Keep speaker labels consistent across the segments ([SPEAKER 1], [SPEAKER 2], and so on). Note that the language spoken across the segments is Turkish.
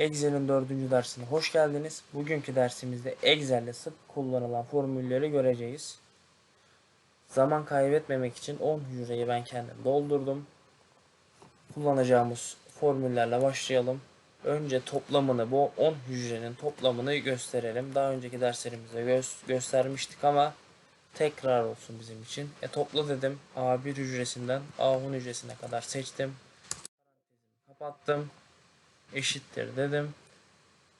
[SPEAKER 1] Excel'in dördüncü dersine hoş geldiniz. Bugünkü dersimizde Excel'de sık kullanılan formülleri göreceğiz. Zaman kaybetmemek için 10 hücreyi ben kendim doldurdum. Kullanacağımız formüllerle başlayalım. Önce toplamını, bu 10 hücrenin toplamını gösterelim. Daha önceki derslerimizde gö- göstermiştik ama tekrar olsun bizim için. E topla dedim. A1 hücresinden A10 hücresine kadar seçtim. Kapattım eşittir dedim.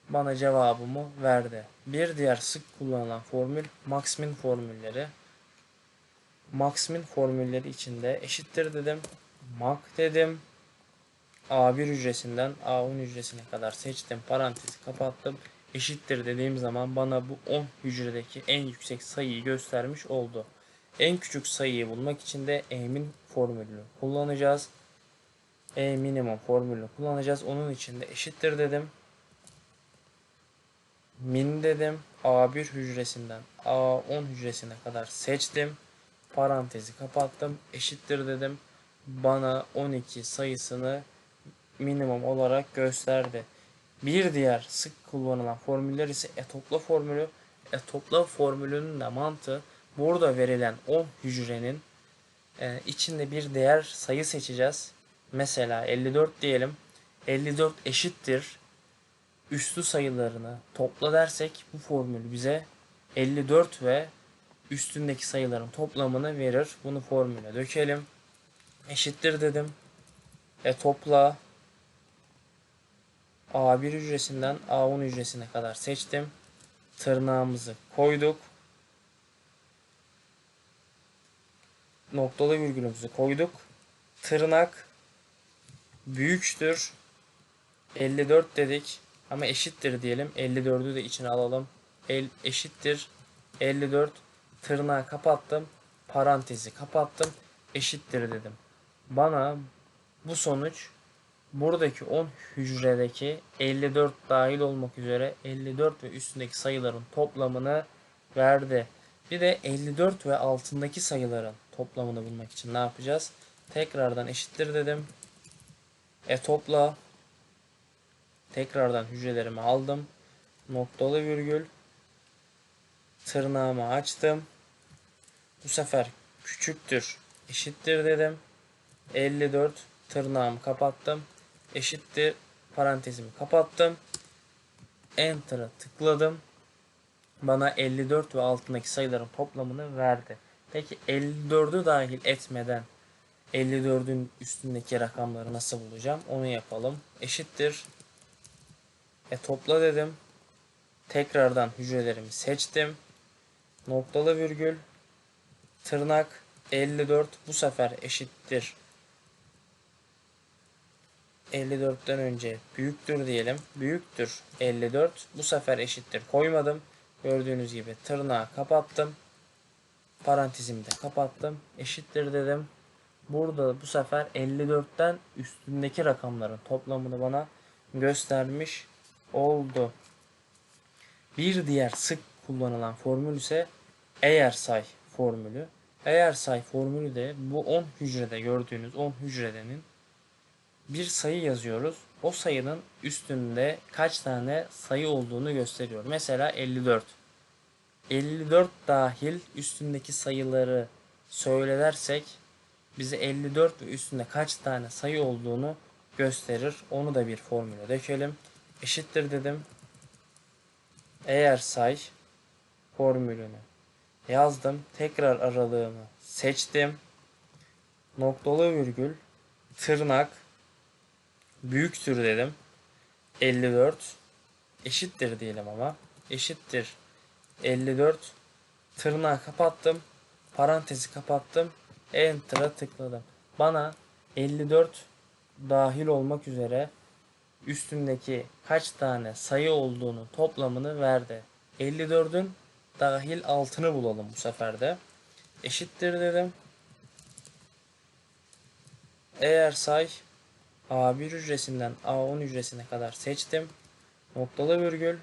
[SPEAKER 1] Bana cevabımı verdi. Bir diğer sık kullanılan formül Max-Min formülleri. Max-Min formülleri içinde eşittir dedim. Mak dedim. A1 hücresinden A10 hücresine kadar seçtim. Parantezi kapattım. Eşittir dediğim zaman bana bu 10 hücredeki en yüksek sayıyı göstermiş oldu. En küçük sayıyı bulmak için de E'min formülünü kullanacağız. E minimum formülünü kullanacağız. Onun için de eşittir dedim. Min dedim. A1 hücresinden A10 hücresine kadar seçtim. Parantezi kapattım. Eşittir dedim. Bana 12 sayısını minimum olarak gösterdi. Bir diğer sık kullanılan formüller ise etopla formülü. Etopla formülünün de mantığı burada verilen 10 hücrenin e, içinde bir değer sayı seçeceğiz. Mesela 54 diyelim. 54 eşittir. Üstü sayılarını topla dersek bu formül bize 54 ve üstündeki sayıların toplamını verir. Bunu formüle dökelim. Eşittir dedim. E topla A1 hücresinden A10 hücresine kadar seçtim. Tırnağımızı koyduk. Noktalı virgülümüzü koyduk. Tırnak büyüktür. 54 dedik. Ama eşittir diyelim. 54'ü de içine alalım. El, eşittir. 54 tırnağı kapattım. Parantezi kapattım. Eşittir dedim. Bana bu sonuç buradaki 10 hücredeki 54 dahil olmak üzere 54 ve üstündeki sayıların toplamını verdi. Bir de 54 ve altındaki sayıların toplamını bulmak için ne yapacağız? Tekrardan eşittir dedim e topla. Tekrardan hücrelerimi aldım. Noktalı virgül. Tırnağımı açtım. Bu sefer küçüktür. Eşittir dedim. 54 tırnağımı kapattım. Eşittir parantezimi kapattım. Enter'a tıkladım. Bana 54 ve altındaki sayıların toplamını verdi. Peki 54'ü dahil etmeden 54'ün üstündeki rakamları nasıl bulacağım? Onu yapalım. Eşittir. E topla dedim. Tekrardan hücrelerimi seçtim. Noktalı virgül. Tırnak 54 bu sefer eşittir. 54'ten önce büyüktür diyelim. Büyüktür 54 bu sefer eşittir koymadım. Gördüğünüz gibi tırnağı kapattım. Parantezimi de kapattım. Eşittir dedim. Burada bu sefer 54'ten üstündeki rakamların toplamını bana göstermiş oldu. Bir diğer sık kullanılan formül ise eğer say formülü. Eğer say formülü de bu 10 hücrede gördüğünüz 10 hücredenin bir sayı yazıyoruz. O sayının üstünde kaç tane sayı olduğunu gösteriyor. Mesela 54. 54 dahil üstündeki sayıları söylersek bize 54 ve üstünde kaç tane sayı olduğunu gösterir. Onu da bir formüle dökelim. Eşittir dedim. Eğer say formülünü yazdım. Tekrar aralığımı seçtim. Noktalı virgül tırnak büyüktür dedim. 54 eşittir diyelim ama eşittir 54 tırnağı kapattım parantezi kapattım Enter'a tıkladım. Bana 54 dahil olmak üzere üstündeki kaç tane sayı olduğunu toplamını verdi. 54'ün dahil altını bulalım bu sefer de. Eşittir dedim. Eğer say A1 hücresinden A10 hücresine kadar seçtim. Noktalı virgül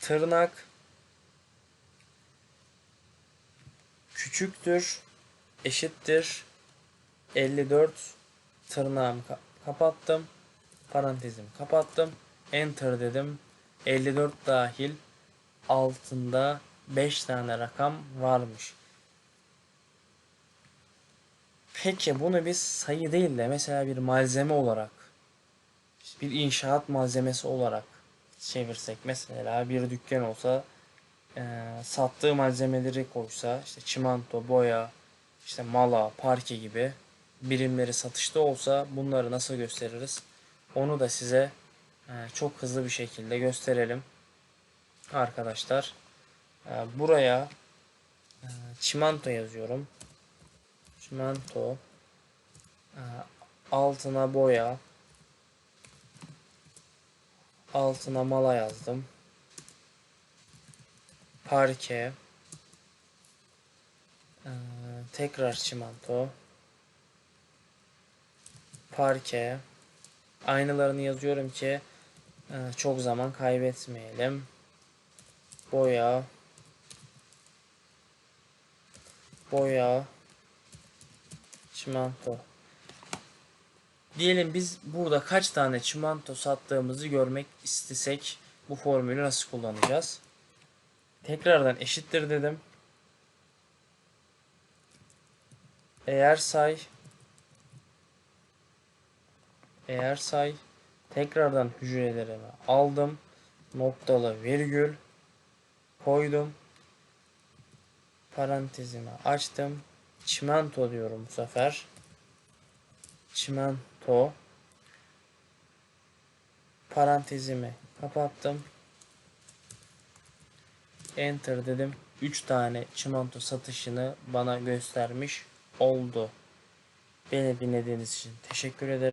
[SPEAKER 1] tırnak küçüktür eşittir 54 tırnağımı ka- kapattım parantezimi kapattım Enter dedim. 54 dahil altında 5 tane rakam varmış. Peki bunu biz sayı değil de mesela bir malzeme olarak bir inşaat malzemesi olarak çevirsek mesela bir dükkan olsa eee, sattığı malzemeleri koysa işte çimento, boya, işte mala, parke gibi birimleri satışta olsa bunları nasıl gösteririz? Onu da size eee, çok hızlı bir şekilde gösterelim. Arkadaşlar Eee, buraya eee, çimento yazıyorum. Çimento altına boya altına mala yazdım. Parke tekrar çimento parke aynılarını yazıyorum ki eee, çok zaman kaybetmeyelim. Boya boya çimento Diyelim biz burada kaç tane çimento sattığımızı görmek istesek bu formülü nasıl kullanacağız? Tekrardan eşittir dedim. Eğer say eğer say tekrardan hücrelerimi aldım. Noktalı virgül koydum. Parantezimi açtım. Çimento diyorum bu sefer. Çimento parantezimi kapattım. Enter dedim. 3 tane çimento satışını bana göstermiş oldu. Beni dinlediğiniz için teşekkür ederim.